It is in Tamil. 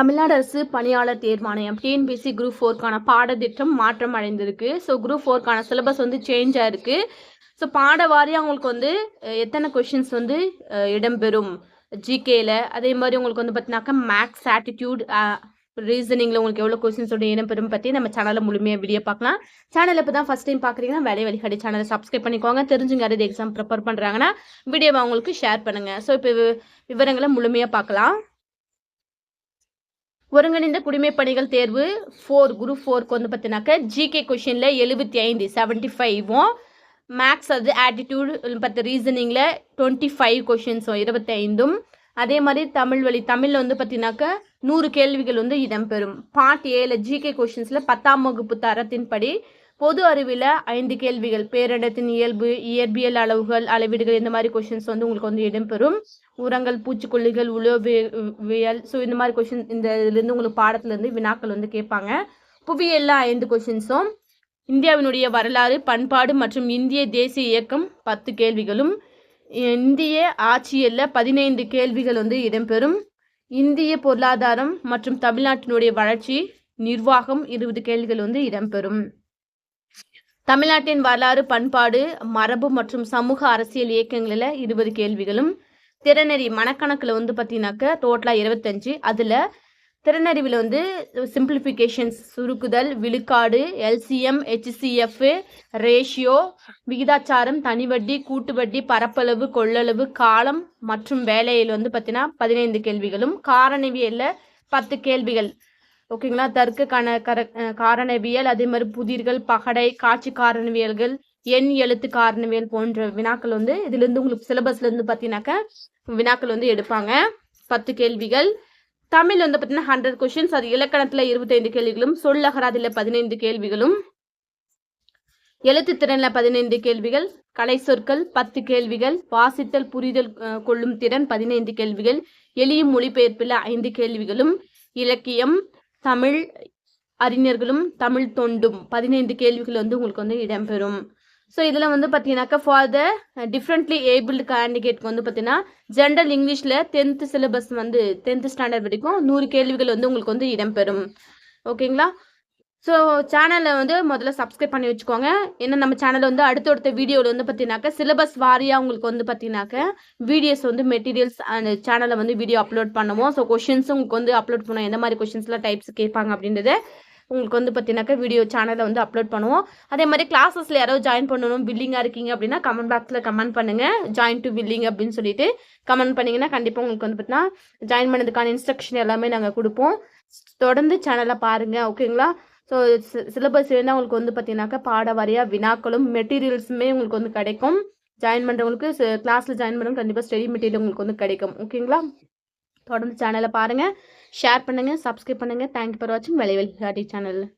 தமிழ்நாடு அரசு பணியாளர் தேர்வாணையம் டிஎன்பிசி குரூப் ஃபோர்க்கான பாடத்திட்டம் மாற்றம் அடைந்திருக்கு. ஸோ குரூப் ஃபோர்க்கான சிலபஸ் வந்து சேஞ்ச் ஆயிருக்கு. ஸோ பாட வாரியாக உங்களுக்கு வந்து எத்தனை கொஷின்ஸ் வந்து இடம்பெறும்? ஜிகேல அதே மாதிரி உங்களுக்கு வந்து பார்த்தீங்கன்னாக்கா மேக்ஸ் ஆட்டிடியூட் ரீசனிங்கில் உங்களுக்கு எவ்வளோ கொஸ்டின்ஸோட இடம்பெறும் பற்றி நம்ம சேனலில் முழுமையாக வீடியோ பார்க்கலாம். சேனல் இப்போ தான் ஃபஸ்ட் டைம் பார்க்குறீங்கன்னா வேலை வழிகாடி சேனலை சப்ஸ்கிரைப் பண்ணிக்கோங்க. தெரிஞ்சுங்க யாராவது எக்ஸாம் ப்ரிப்பேர் பண்ணுறாங்கன்னா வீடியோவை அவங்களுக்கு ஷேர் பண்ணுங்கள் ஸோ இப்போ வி- விவரங்களை முழுமையாக பார்க்கலாம். ஒருங்கிணைந்த குடிமைப் பணிகள் தேர்வு ஃபோர் குரூப் ஃபோருக்கு வந்து பார்த்தீங்கன்னாக்க ஜிகே கொஷினில் எழுபத்தி ஐந்து செவன்ட்டி ஃபைவும் மேக்ஸ் அது ஆட்டிடியூட் பத்து ரீசனிங்கில் டுவெண்ட்டி ஃபைவ் கொஷின்ஸும் இருபத்தி ஐந்தும். அதே மாதிரி தமிழ் வழி தமிழில் வந்து பார்த்தீங்கன்னாக்க நூறு கேள்விகள் வந்து இடம்பெறும் பார்ட் ஏல ஜிகே கொஷின்ஸில் பத்தாம் வகுப்பு தரத்தின்படி பொது அறிவில் ஐந்து கேள்விகள். பேரிடத்தின் இயல்பு இயற்பியல் அளவுகள் அளவீடுகள் இந்த மாதிரி கொஷின்ஸ் வந்து உங்களுக்கு வந்து இடம்பெறும். உரங்கள் பூச்சிக்கொல்லிகள் உழவியல் ஸோ இந்த மாதிரி கொஷின் இந்த இதுலேருந்து உங்களுக்கு பாடத்துலேருந்து வினாக்கள் வந்து கேட்பாங்க. புவியியல்ல ஐந்து கொஷின்ஸும் இந்தியாவினுடைய வரலாறு பண்பாடு மற்றும் இந்திய தேசிய இயக்கம் பத்து கேள்விகளும் இந்திய ஆட்சியல்ல பதினைந்து கேள்விகள் வந்து இடம்பெறும். இந்திய பொருளாதாரம் மற்றும் தமிழ்நாட்டினுடைய வளர்ச்சி நிர்வாகம் இருபது கேள்விகள் வந்து இடம்பெறும். தமிழ்நாட்டின் வரலாறு பண்பாடு மரபு மற்றும் சமூக அரசியல் இயக்கங்களில் இருபது கேள்விகளும். திறனறி மனக்கணக்கில் வந்து பார்த்தீங்கன்னாக்க டோட்டலாக இருபத்தஞ்சு. அதில் திறனறிவில் வந்து சிம்பிளிஃபிகேஷன்ஸ் சுருக்குதல் விழுக்காடு எல்சிஎம் ஹெச்சிஎஃப் ரேஷியோ விகிதாச்சாரம் தனிவட்டி கூட்டு வட்டி பரப்பளவு கொள்ளளவு காலம் மற்றும் வேலையில் வந்து பார்த்தீங்கன்னா பதினைந்து கேள்விகளும். காரணவியலில் பத்து கேள்விகள். ஓகேங்களா? தர்க்க கண கர காரணவியல் அதே மாதிரி புதிர்கள் பகடை காட்சி காரணவியல்கள் எண் எழுத்து காரணவியல் போன்ற வினாக்கள் வந்து இதுலேருந்து உங்களுக்கு சிலபஸ்லேருந்து பார்த்தீங்கன்னாக்கா வினாக்கள் வந்து எடுப்பாங்க. பத்து கேள்விகள். தமிழ் வந்து பார்த்தீங்கன்னா ஹண்ட்ரட் கொஷின்ஸ் அது இலக்கணத்தில் இருபத்தைந்து கேள்விகளும் சொல்லகராதில் பதினைந்து கேள்விகளும். எழுத்து திறனில் பதினைந்து கேள்விகள். கலை சொற்கள் பத்து கேள்விகள். வாசித்தல் புரிதல் கொள்ளும் திறன் பதினைந்து கேள்விகள். எளிய மொழிபெயர்ப்பில் ஐந்து கேள்விகளும். இலக்கியம் தமிழ் அறிஞர்களும் தமிழ் தொண்டும் பதினைந்து கேள்விகள் வந்து உங்களுக்கு வந்து இடம்பெறும். ஸோ இதில் வந்து பார்த்தீங்கன்னாக்கா ஃபார் த டிஃப்ரெண்ட்லி ஏபிள்டு கேண்டிடேட்க்கு வந்து பார்த்தீங்கன்னா ஜென்ரல் இங்கிலீஷில் டென்த்து சிலபஸ் வந்து டென்த்து ஸ்டாண்டர்ட் வரைக்கும் நூறு கேள்விகள் வந்து உங்களுக்கு வந்து இடம்பெறும். ஓகேங்களா ஸோ சேனலை வந்து முதல்ல சப்ஸ்கிரைப் பண்ணி வச்சுக்கோங்க. ஏன்னா நம்ம சேனலில் வந்து அடுத்தடுத்த வீடியோவில் வந்து பார்த்தீங்கன்னாக்கா சிலபஸ் வாரியாக உங்களுக்கு வந்து பார்த்தீங்கன்னாக்கா வீடியோஸ் வந்து மெட்டீரியல்ஸ் அந்த சேனலில் வந்து வீடியோ அப்லோட் பண்ணுவோம். ஸோ கொஷின்ஸும் உங்களுக்கு வந்து அப்லோட் பண்ணுவோம். எந்த மாதிரி கொஷின்ஸ்லாம் டைப்ஸ் கேட்பாங்க அப்படின்றத உங்களுக்கு வந்து பார்த்தீங்கன்னாக்கா வீடியோ சேனலில் வந்து அப்லோட் பண்ணுவோம். அதே மாதிரி கிளாஸஸில் யாராவது ஜாயின் பண்ணணும் பில்லிங்காக இருக்கீங்க அப்படின்னா கமெண்ட் பாக்ஸில் கமெண்ட் பண்ணுங்கள் ஜாயின் டு பில்லிங் அப்படின்னு சொல்லிட்டு கமெண்ட் பண்ணிங்கன்னா கண்டிப்பாக உங்களுக்கு வந்து பார்த்தீங்கன்னா ஜாயின் பண்ணதுக்கான இன்ஸ்ட்ரக்ஷன் எல்லாமே நாங்கள் கொடுப்போம். தொடர்ந்து சேனலை பாருங்கள் ஓகேங்களா ஸோ சிலபஸ் இருந்தால் உங்களுக்கு வந்து பார்த்தீங்கன்னாக்கா பாட வாரியாக வினாக்களும் மெட்டீரியல்ஸுமே உங்களுக்கு வந்து கிடைக்கும். ஜாயின் பண்ணுறவங்களுக்கு கிளாஸில் ஜாயின் பண்ணுறவங்க கண்டிப்பாக ஸ்டடி மெட்டீரியல் உங்களுக்கு வந்து கிடைக்கும். ஓகேங்களா தொடர்ந்து சேனலை பாருங்கள் ஷேர் பண்ணுங்கள் சப்ஸ்கிரைப் பண்ணுங்கள் தேங்க்யூ ஃபார் வாட்சிங் விளைவெளி சேனலில்